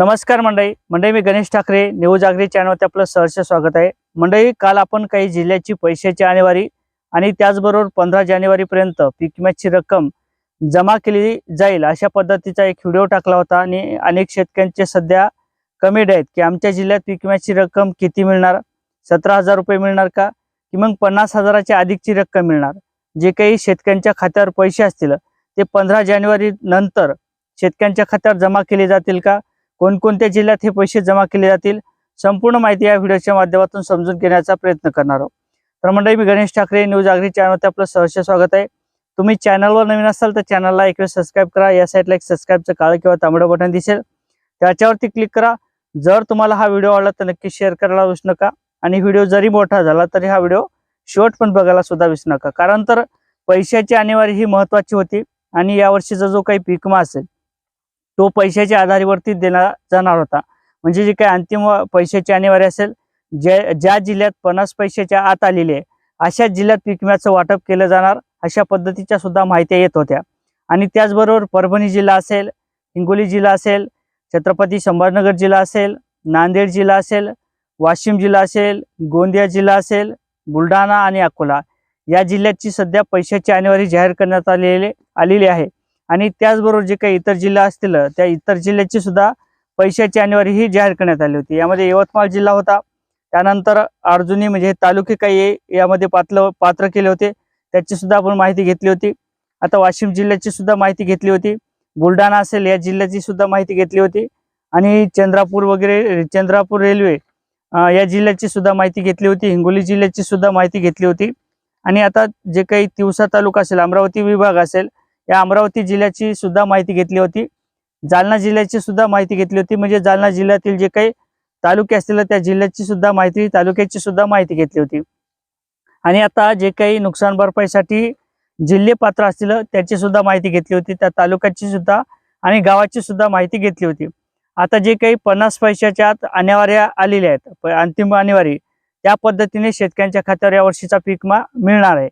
नमस्कार मंडळी. मंडळी मी गणेश ठाकरे न्यूज आगरी चॅनलवरती आपलं सहर्ष स्वागत आहे. मंडळी काल आपण काही जिल्ह्याची पैशाची आणेवारी आणि त्याचबरोबर पंधरा जानेवारीपर्यंत पीक विम्याची रक्कम जमा केली जाईल अशा पद्धतीचा एक व्हिडिओ टाकला होता आणि अनेक शेतकऱ्यांचे सध्या कमेंट आहेत की आमच्या जिल्ह्यात पीक विम्याची रक्कम किती मिळणार? सतरा हजार रुपये मिळणार का? की मग पन्नास हजाराच्या अधिकची रक्कम मिळणार? जे काही शेतकऱ्यांच्या खात्यावर पैसे असतील ते पंधरा जानेवारी नंतर शेतकऱ्यांच्या खात्यावर जमा केले जातील का? कोणकोणत्या जिल्ह्यात हे पैसे जमा केले जातील संपूर्ण माहिती या व्हिडिओच्या माध्यमातून समजून घेण्याचा प्रयत्न करणार आहोत. तर मंडळी मी गणेश ठाकरे न्यूज आगरी चॅनलवरती आपलं सहर्ष स्वागत आहे. तुम्ही चॅनलवर नवीन असाल तर चॅनलला एक वेळ सबस्क्राईब करा या साईडला एक सबस्क्राईबचं काळं किंवा तांबडं बटन दिसेल. त्याच्यावरती क्लिक करा. जर तुम्हाला हा व्हिडिओ आवडला तर नक्की शेअर करायला विसरू नका. आणि व्हिडिओ जरी मोठा झाला तरी हा व्हिडिओ शेवट पण बघायला सुद्धा विसरू नका. कारण तर पैशाची आणेवारी ही महत्वाची होती आणि यावर्षीचा जो काही पीकमा असेल तो पैशाच्या आधारेवरती देणार जाणार होता. म्हणजे जे काही अंतिम पैशाची अनिवार्य असेल ज्या ज्या जिल्ह्यात पन्नास पैशाच्या आत आलेली आहे अशा जिल्ह्यात पीक विम्याचं वाटप केलं जाणार अशा पद्धतीच्या सुद्धा माहित्या येत होत्या. आणि त्याचबरोबर परभणी जिल्हा असेल हिंगोली जिल्हा असेल छत्रपती संभाजीनगर जिल्हा असेल नांदेड जिल्हा असेल वाशिम जिल्हा असेल गोंदिया जिल्हा असेल बुलढाणा आणि अकोला या जिल्ह्याची सध्या पैशाची आणेवारी जाहीर करण्यात आलेली आलेली आहे. आणि त्याचबरोबर जे काही इतर जिल्हा असतील त्या इतर जिल्ह्याची सुद्धा पैशाची आणेवारी ही जाहीर करण्यात आली होती. यामध्ये यवतमाळ जिल्हा होता. त्यानंतर अर्जुनी म्हणजे तालुके काही यामध्ये पात्र पात्र केले होते. त्याची सुद्धा आपण माहिती घेतली होती. आता वाशिम जिल्ह्याची सुद्धा माहिती घेतली होती. बुलढाणा असेल या जिल्ह्याची सुद्धा माहिती घेतली होती. आणि चंद्रापूर वगैरे चंद्रापूर रेल्वे या जिल्ह्याची सुद्धा माहिती घेतली होती. हिंगोली जिल्ह्याची सुद्धा माहिती घेतली होती. आणि आता जे काही तिवसा तालुका असेल अमरावती विभाग असेल या अमरावती जिल्ह्याची सुद्धा माहिती घेतली होती. जालना जिल्ह्याची सुद्धा माहिती घेतली होती. म्हणजे जालना जिल्ह्यातील जे काही तालुके असतील त्या जिल्ह्याची सुद्धा माहिती तालुक्याची सुद्धा माहिती घेतली होती. आणि आता जे काही नुकसान भरपाईसाठी जिल्हे पात्र असतील त्याची सुद्धा माहिती घेतली होती. त्या तालुक्याची सुद्धा आणि गावाची सुद्धा माहिती घेतली होती. आता जे काही पन्नास पैशाच्या आत अनिवार्या आलेल्या आहेत प- अंतिम अनिवार्य त्या पद्धतीने शेतकऱ्यांच्या खात्यावर यावर्षीचा पीक मा मिळणार आहे.